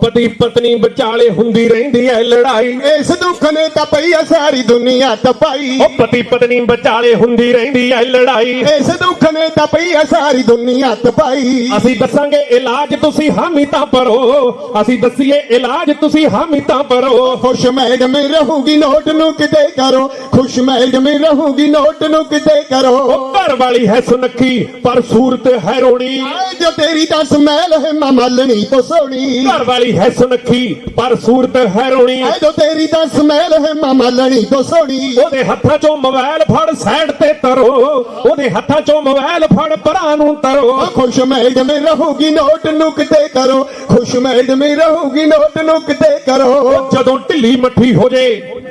ਪਤੀ ਪਤਨੀ ਵਿਚਾਲੇ ਹੁੰਦੀ ਰਹਿੰਦੀ ਹੈ ਲੜਾਈ ਇਸ ਨੇ ਤਾਂ ਪਈ ਆ ਸਾਰੀ ਦੁਨੀਆ ਤਪਾਈ ਉਹ ਪਤੀ ਪਤਨੀ ਵਿਚਾਲੇ ਹੁੰਦੀ ਰਹਿੰਦੀ ਐ ਲੜਾਈ। ਇਸ ਦੁੱਖ ਨੇ ਤਾਂ ਪਈ ਆ ਸਾਰੀ ਦੁਨੀਆ ਤਪਾਈ ਅਸੀਂ ਦੱਸਾਂਗੇ ਇਲਾਜ ਤੁਸੀਂ ਹਾਮੀ ਤਾਂ ਭਰੋ। ਅਸੀਂ ਦੱਸੀਏ ਇਲਾਜ ਤੁਸੀਂ ਹਾਮੀ ਤਾਂ ਭਰੋ। ਖੁਸ਼ ਮੈਡਮ ਰਹੂਗੀ ਨੋਟ ਨੂੰ ਕਿਤੇ ਕਰੋ। ਖੁਸ਼ ਮੈਡਮ ਰਹੂਗੀ ਨੋਟ ਨੂੰ ਕਿਤੇ ਕਰੋ। ਘਰ ਵਾਲੀ ਹੈ ਸੁਨੱਖੀ ਪਰ ਸੂਰਤ ਹੈ ਰੋਣੀ। ਜੋ ਤੇਰੀ ਤਾਂ ਸਮੈਲ ਹੈ ਮਮਲਣੀ ਤੋਂ ਸੋਹਣੀ ਘਰ ਵਾਲੀ ਹੈ ਸੁਨੱਖੀ ਪਰ ਸੂਰਤ ਹੈ ਰੋਣੀ। ਜੋ ਤੇਰੀ ਤਾਂ ਹੈ ਮਮਲਣੀ ਤੋਂ ਸੋਹਣੀ ਉਹਦੇ ਹੱਥਾਂ 'ਚੋਂ ਮੋਬਾਈਲ ਫੜ ਸਾਈਡ ਤੇ ਤਰੋ। ਉਹਦੇ ਹੱਥਾਂ 'ਚੋਂ ਮੋਬਾਈਲ ਫੜ ਪਰਾਂ ਨੂੰ ਤਰੋ। ਖੁਸ਼ ਮੈਡਮ ਰਹੂਗੀ ਨੋਟ ਨੂੰ ਕਿਤੇ ਕਰੋ। ਖੁਸ਼ ਮੈਡਮ ਰਹੂਗੀ ਨੋਟ ਨੂੰ ਕਿਤੇ ਕਰੋ। ਜਦੋਂ ਢਿੱਲੀ ਮੱਠੀ ਹੋ ਜੇ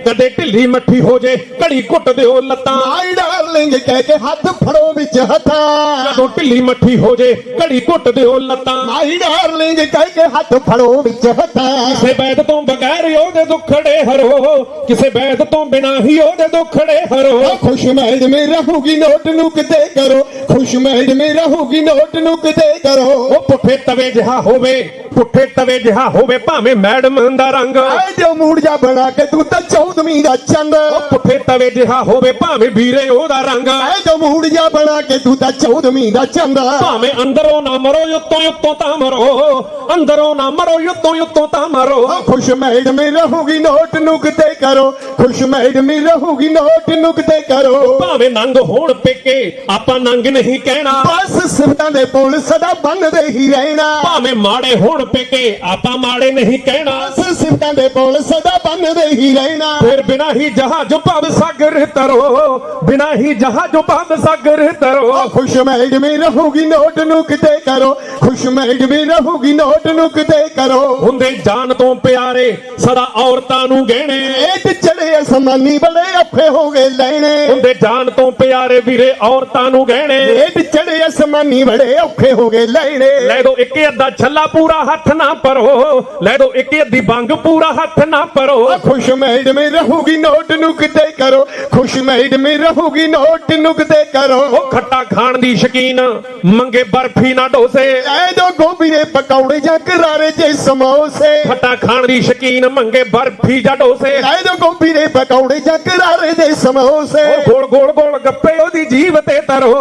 ਕਦੇ ਢਿੱਲੀ ਮੱਠੀ ਹੋ ਜੇ ਘੜੀ ਘੁੱਟ ਦਿਓ ਲੱਤਾਂ। ਆਈ ਡਾਰਲਿੰਗ ਕਹਿ ਕੇ ਹੱਥ ਫੜੋ ਵਿੱਚ ਹੱਥਾਂ। ਜਦੋਂ ਢਿੱਲੀ ਮੱਠੀ ਹੋ ਜੇ ਘੜੀ ਘੁੱਟ ਦਿਓ ਲੱਤਾਂ। ਆਈ ਡਾਰਲਿੰਗ ਕਹਿ ਕੇ ਹੱਥ ਫੜੋ ਵਿੱਚ ਹੱਥਾਂ। ਕਿਸੇ ਬੈਦ ਤੋਂ ਬਗੈਰ ਉਹਦੇ ਦੁੱਖੜੇ ਹਰੋ। ਕਿਸੇ ਬੈਦ ਤੋਂ ਬਿਨਾ ਹੀ ਉਹਦੇ ਦੁੱਖੜੇ ਹਰੋ। ਖੁਸ਼ ਮੈਡਮ ਰਹੂਗੀ ਨੋਟ ਨੂੰ ਕਿਤੇ ਕਰੋ। ਖੁਸ਼ ਮੈਡਮ ਰਹੂਗੀ ਨੋਟ ਨੂੰ ਕਿਤੇ ਕਰੋ। ਉਹ ਪੁੱਠੇ ਤਵੇ ਜਿਹਾ ਹੋਵੇ ਪੁੱਠੇ ਤਵੇ ਜਿਹਾ ਹੋਵੇ ਭਾਵੇਂ ਮੈਡਮ ਦਾ ਰੰਗ। ਆਏ ਜੋ ਮੂੜ ਜਾ ਬਣਾ ਕੇ ਤੂੰ ਤਾਂ ਚੌਦਵੀਂ ਦਾ ਚੰਦ ਉਹ ਪੁੱਠੇ ਤਵੇ ਜਿਹਾ ਹੋਵੇ ਭਾਵੇਂ ਵੀਰੇ ਉਹਦਾ ਰੰਗ। ਆਏ ਜੋ ਮੂੜ ਜਾ ਬਣਾ ਕੇ ਤੂੰ ਤਾਂ ਚੌਦਵੀਂ ਦਾ ਚੰਦ ਭਾਵੇਂ ਅੰਦਰੋਂ ਨਾ ਮਰੋ ਉੱਤੋਂ ਉੱਤੋਂ ਤਾਂ ਮਰੋ। ਅੰਦਰੋਂ ਨਾ ਮਰੋ ਉੱਤੋਂ ਉੱਤੋਂ ਤਾਂ ਮਰੋ। ਖੁਸ਼ ਮੈਡਮ ਰਹੂਗੀ ਨੋਟ ਨੂੰ ਕਿਤੇ ਕਰੋ। ਖੁਸ਼ ਮੈਡਮ ਰਹੂਗੀ ਨੋਟ ਨੂੰ ਕਿਤੇ ਕਰੋ। ਭਾਵੇਂ ਨੰਗ ਹੋਣ ਪੇਕੇ ਆਪਾਂ ਨੰਗ ਨਹੀਂ ਕਹਿਣਾ। ਬਸ ਸਿਫਤਾਂ ਦੇ ਪੁੱਲ ਸਦਾ ਬੰਨਦੇ ਹੀ ਰਹਿਣਾ। ਭਾਵੇਂ ਮਾੜੇ ਹੋਣ ਪੇਕੇ ਆਪਾਂ ਮਾੜੇ ਨਹੀਂ ਕਹਿਣਾ। ਬਸ ਸਿਫਤਾਂ ਦੇ ਪੁੱਲ ਸਦਾ ਬੰਨਦੇ ਹੀ ਰਹਿਣਾ। ਫਿਰ ਬਿਨਾ ਹੀ ਜਹਾਜ਼ ਭਵ ਸਾਗਰ ਤਰੋ ਬਿਨਾ ਹੀ ਜਹਾਜ਼ ਭਵ ਸਾਗਰ ਤਰੋ। ਖੁਸ਼ ਮੈਡਮ ਰਹੂਗੀ ਨੋਟ ਨੂੰ ਕਿਤੇ ਕਰੋ। ਖੁਸ਼ ਮੈਡਮ ਰਹੂਗੀ ਨੋਟ ਨੂੰ ਕਿਤੇ ਕਰੋ। ਹੁੰਦੇ ਜਾਨ ਤੋਂ ਪਿਆਰੇ ਸਦਾ ਔਰਤਾਂ ਨੂੰ ਗਹਿਣੇ। ਤੇ ਚੜੇ ਅਸਮਾਨੀ ਬੜੇ ਔਖੇ ਹੋ ਗਏ ਲੈਣੇ। ਹੁੰਦੇ ਜਾਨ ਤੋਂ ਪਿਆਰੇ ਵੀਰੇ ਔਰਤਾਂ ਨੂੰ ਗਹਿਣੇ। ਤੇ ਚੜੇ ਅਸਮਾਨੀ ਬੜੇ ਔਖੇ ਹੋ ਗਏ ਲੈਣੇ। ਲੈ ਦੋ ਇੱਕ ਅੱਧਾ ਛੱਲਾ ਪੂਰਾ ਹੱਥ ਨਾ ਭਰੋ ਲੈ ਦੋ ਇੱਕ ਅੱਧੀ ਬੰਗ ਪੂਰਾ ਹੱਥ ਨਾ ਭਰੋ। ਖੁਸ਼ ਮੈਡਮ ਰਹੂਗੀ ਨੋਟ ਨੂੰ ਕਿਤੇ ਕਰੋ। ਖੁਸ਼ ਮੈਡਮ ਰਹੂਗੀ ਨੋਟ ਨੂੰ ਕਿਤੇ ਕਰੋ। ਉਹ ਖੱਟਾ ਖਾਣ ਦੀ ਸ਼ਕੀਨ ਮੰਗੇ ਬਰਫੀ ਨਾ ਡੋਸੇ। ਐ ਦੋ ਗੋਭੀ ਦੇ ਪਕੌੜੇ ਜਾਂ ਕਰਾਰੇ ਜੇ ਸਮੋਸੇ। ਖੱਟਾ ਖਾਣ ਦੀ ਸ਼ਕੀਨ ਮੰਗੇ ਬਰਫੀ ਜਾਂ ਡੋਸੇ। ਐ ਦੋ ਗੋਭੀ ਦੇ ਪਕੌੜੇ ਜਾਂ ਕਰਾਰੇ ਦੇ ਸਮੋਸੇ। ਉਹ ਗੋਲ ਗੋਲ ਗੋਲ ਗੱਪੇ ਉਹਦੀ ਜੀਵ ਤੇ ਤਰੋ।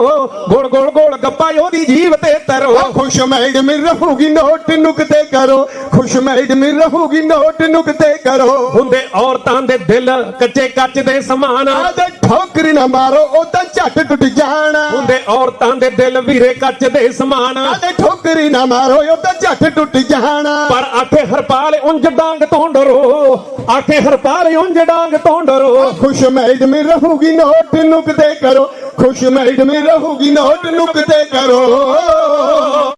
ਗੋਲ ਗੋਲ ਗੋਲ ਗੱਪਾ ਉਹਦੀ ਜੀਵ ਤੇ ਤਰੋ। ਖੁਸ਼ ਮੈਡਮ ਰਹੂਗੀ ਨੋਟ ਨੂੰ ਕਿਤੇ ਕਰੋ। ਖੁਸ਼ ਮੈਡਮ ਰਹੂਗੀ ਨੋਟ ਨੂੰ ਕਿਤੇ ਕਰੋ। ਹੁੰਦੇ ਔਰਤਾਂ ਦੇ ਦਿਲ ਕੱਚੇ ਕੱਚ ਦੇ ਸਮਾਨ। ਆਦੇ ਠੋਕਰ ਨਾ ਮਾਰੋ ਉਹ ਤਾਂ ਝੱਟ ਟੁੱਟ ਜਾਣਾ। ਹੁੰਦੇ ਔਰਤਾਂ ਦੇ ਦਿਲ ਵੀਰੇ ਕੱਚ ਦੇ ਸਮਾਨ। ਆਦੇ ਠੋਕਰ ਨਾ ਮਾਰੋ ਉਹ ਤਾਂ ਝੱਟ ਟੁੱਟ ਜਾਣਾ। ਪਰ ਆਖੇ ਹਰਪਾਲ ਉਂਝ ਡਾਂਗ ਤੋਂ ਡਰੋ ਆਖੇ ਹਰਪਾਲ ਉਂਝ ਡਾਂਗ ਤੋਂ ਡਰੋ ਖੁਸ਼ ਮੈਡਮ ਰਹੂਗੀ ਨੋਟ ਨੂੰ ਕਿਤੇ ਕਰੋ। ਖੁਸ਼ ਮੈਡਮ ਰਹੂਗੀ ਨੋਟ ਨੂੰ ਕਿਤੇ ਕਰੋ।